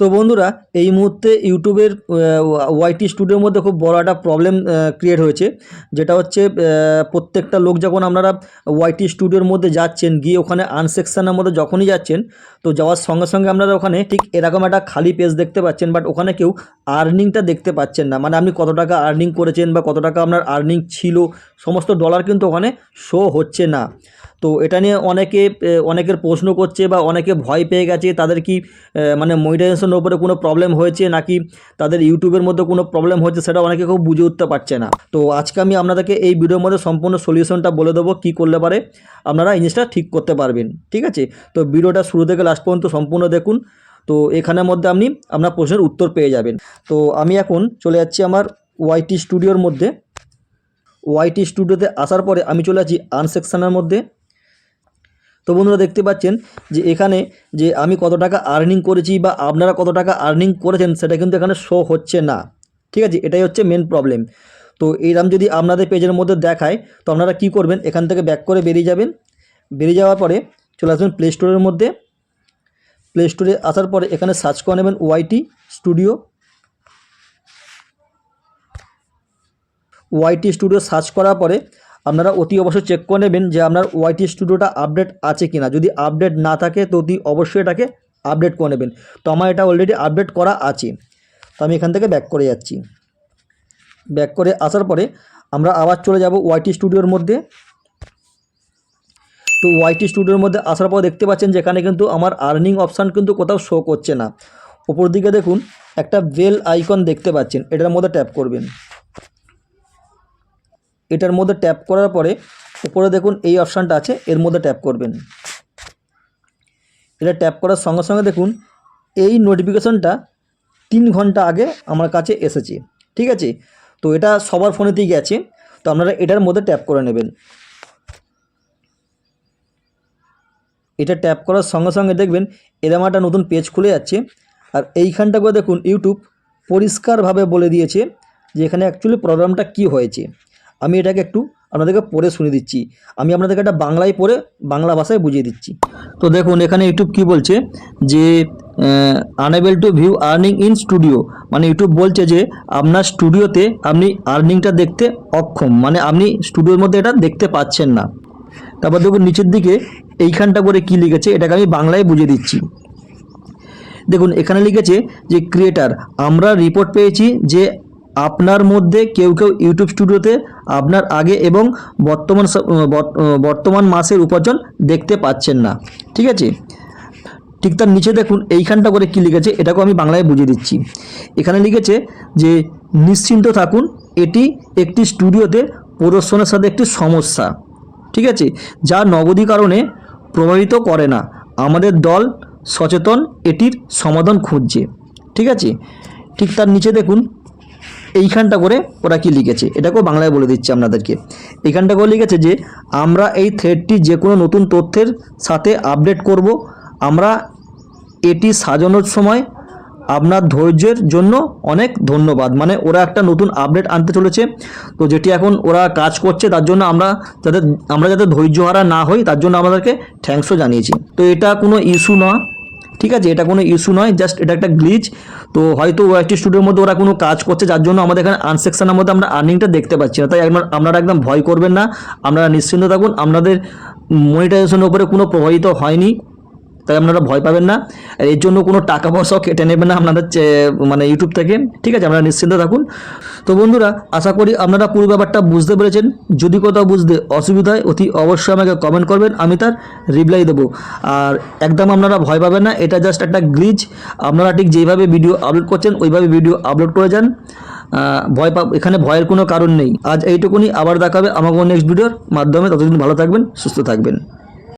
তো বন্ধুরা, এই মুহূর্তে ইউটিউবের ওয়াইটি স্টুডিওর মধ্যে খুব বড় একটা প্রবলেম ক্রিয়েট হয়েছে। যেটা হচ্ছে প্রত্যেকটা লোক যখন আপনারা ওয়াইটি স্টুডিওর মধ্যে যাচ্ছেন, গিয়ে ওখানে আনসেকশনের মধ্যে যখনই যাচ্ছেন, তো যাওয়ার সঙ্গে সঙ্গে আপনারা ওখানে ঠিক এরকম একটা খালি পেজ দেখতে পাচ্ছেন বাট ওখানে কেউ আর্নিংটা দেখতে পাচ্ছেন না। মানে আপনি কত টাকা আর্নিং করেছেন বা কত টাকা আপনার আর্নিং ছিল, সমস্ত ডলার কিন্তু ওখানে শো হচ্ছে না। তো এটা নিয়ে অনেকে অনেকের প্রশ্ন করছে বা অনেকে ভয় পেয়ে গেছে, তাদের কি মানে মনিটাইজেশনের উপরে কোনো প্রবলেম হয়েছে নাকি তাদের ইউটিউবের মধ্যে কোনো প্রবলেম হয়েছে সেটা অনেকে খুব বুঝে উঠতে পারছে না। তো আজকে আমি আপনাদেরকে এই ভিডিওর মধ্যে সম্পূর্ণ সলিউশনটা বলে দেবো, কী করলে পারে, আপনারা এই জিনিসটা ঠিক করতে পারবেন, ঠিক আছে? তো ভিডিওটা শুরু থেকে লাস্ট পর্যন্ত সম্পূর্ণ দেখুন, তো এখানের মধ্যে আপনি, আপনার প্রশ্নের উত্তর পেয়ে যাবেন। তো আমি এখন চলে যাচ্ছি আমার ওয়াইটি স্টুডিওর মধ্যে। ওয়াইটি স্টুডিওতে আসার পরে আমি চলে যাচ্ছি আনসেকশনের মধ্যে। তো বন্ধুরা দেখতে পাচ্ছেন যে এখানে যে আমি কত টাকা আর্নিং করেছি বা আপনারা কত টাকা আর্নিং করেছেন সেটা কিন্তু এখানে শো হচ্ছে না। ঠিক আছে? এটাই হচ্ছে মেন প্রবলেম তো এইরকম যদি আপনাদের পেজের মধ্যে দেখায়, তো আপনারা কি করবেন? এখান থেকে ব্যাক করে বেরিয়ে যাবেন। বেরিয়ে যাওয়ার পরে চলে আসবেন প্লে স্টোরের মধ্যে। প্লে স্টোরে আসার পরে এখানে সার্চ করে নেবেন YT studio YT studio search করার পরে আপনারা অতি অবশ্যই চেক করে নেবেন যে আপনার ওয়াইটি স্টুডিওটা আপডেট আছে কি না যদি আপডেট না থাকে, তো অতি অবশ্যই এটাকে আপডেট করে নেবেন। তো আমার এটা অলরেডি আপডেট করা আছে। তো আমি এখান থেকে ব্যাক করে যাচ্ছি। ব্যাক করে আসার পরে আমরা আবার চলে যাব ওয়াইটি স্টুডিওর মধ্যে। তো ওয়াইটি স্টুডিওর মধ্যে আসার পর দেখতে পাচ্ছেন যেখানে কিন্তু আমার আর্নিং অপশান কিন্তু কোথাও শো করছে না। ওপর দিকে দেখুন, একটা বেল আইকন দেখতে পাচ্ছেন। এটার মধ্যে ট্যাপ করবেন। এটার মধ্যে ট্যাপ করার পরে উপরে দেখুন এই অপশানটা আছে, এর মধ্যে ট্যাপ করবেন। এটা ট্যাপ করার সঙ্গে সঙ্গে দেখুন, এই নোটিফিকেশনটা তিন ঘণ্টা আগে আমার কাছে এসেছে, ঠিক আছে? তো এটা সবার ফোনেতেই গেছে, তো আপনারা এটার মধ্যে ট্যাপ করে নেবেন। এটা ট্যাপ করার সঙ্গে সঙ্গে দেখবেন, এরম একটা নতুন পেজ খুলে যাচ্ছে, আর এইখানটা করে দেখুন ইউটিউব পরিষ্কারভাবে বলে দিয়েছে যে এখানে অ্যাকচুয়ালি প্রবলেমটা কী হয়েছে। আমি এটাকে একটু আপনাদেরকে পড়ে শুনে দিচ্ছি। আমি আপনাদেরকে একটা বাংলায় পড়ে বাংলা ভাষায় বুঝিয়ে দিচ্ছি। তো দেখুন, এখানে ইউটিউব কি বলছে? যে unable to view earning in studio মানে ইউটিউব বলছে যে, আপনার স্টুডিওতে আপনি আর্নিংটা দেখতে অক্ষম। মানে আপনি স্টুডিওর মধ্যে এটা দেখতে পাচ্ছেন না। তারপর দেখুন, নিচের দিকে এইখানটা করে কি লিখেছে? এটাকে আমি বাংলায় বুঝিয়ে দিচ্ছি। দেখুন, এখানে লিখেছে যে ক্রিয়েটার আমরা রিপোর্ট পেয়েছি যে আপনার মধ্যে কেউ কেউ ইউটিউব স্টুডিওতে আপনার আগে এবং বর্তমান বর্তমান মাসের উপার্জন দেখতে পাচ্ছেন না। ঠিক আছে? ঠিক তার নিচে দেখুন, এইখানটা করে কি লিখেছে, এটাকেও আমি বাংলায় বুঝিয়ে দিচ্ছি। এখানে লিখেছে যে, নিশ্চিন্ত থাকুন, এটি একটি স্টুডিওতে প্রদর্শনের সাথে একটি সমস্যা। ঠিক আছে? যা নগদী কারণে প্রভাবিত করে না। আমাদের দল সচেতন, এটির সমাধান খুঁজছে। ঠিক আছে? ঠিক তার নিচে দেখুন এইখানটা করে ওরা কি লিখেছে? এটাকেও বাংলায় বলে দিচ্ছি আপনাদেরকে। এইখানটা করে লিখেছে যে, আমরা এই থ্রেডটি যে কোনো নতুন তথ্যের সাথে আপডেট করব। আমরা এটি সাজানোর সময় আপনার ধৈর্যের জন্য অনেক ধন্যবাদ। মানে ওরা একটা নতুন আপডেট আনতে চলেছে। তো যেটি এখন ওরা কাজ করছে, তার জন্য আমরা যাতে আমরা যাতে ধৈর্য হারা না হই, তার জন্য আমাদেরকে থ্যাঙ্কসও জানিয়েছি। তো এটা কোনো ইস্যু না। ঠিক আছে? এটা কোনো ইস্যু নয় জাস্ট এটা একটা গ্লিচ তো হয়তো ওয়াইটি স্টুডিওর মধ্যে ওরা কোনো কাজ করছে, যার জন্য আমাদের এখানে আনসেকশনের মধ্যে আমরা আর্নিংটা দেখতে পাচ্ছি না। তাই আপনারা একদম ভয় করবেন না। আপনারা নিশ্চিন্ত থাকুন, আপনাদের মনিটাইজেশনের উপরে কোনো প্রভাবিত হয়নি। তাই আপনারা ভয় পাবেন না। আর এর জন্য কোনো টাকা পয়সাও কেটে নেবেন না আপনাদের মানে ইউটিউব থেকে। ঠিক আছে, আপনারা নিশ্চিন্ত থাকুন। তো বন্ধুরা, আশা করি আপনারা পুরো ব্যাপারটা বুঝতে পেরেছেন। যদি কোথাও বুঝতে অসুবিধা হয়, অতি অবশ্যই আমাকে কমেন্ট করবেন। আমি তার রিপ্লাই দেবো। আর একদম আপনারা ভয় পাবেন না, এটা জাস্ট একটা গ্লিচ আপনারা ঠিক যেভাবে ভিডিও আপলোড করছেন, ওইভাবে ভিডিও আপলোড করে যান। ভয় পা এখানে ভয়ের কোনো কারণ নেই। আজ এইটুকুনি, আবার দেখাবে আমাকে নেক্সট ভিডিওর মাধ্যমে। ততদিন ভালো থাকবেন, সুস্থ থাকবেন।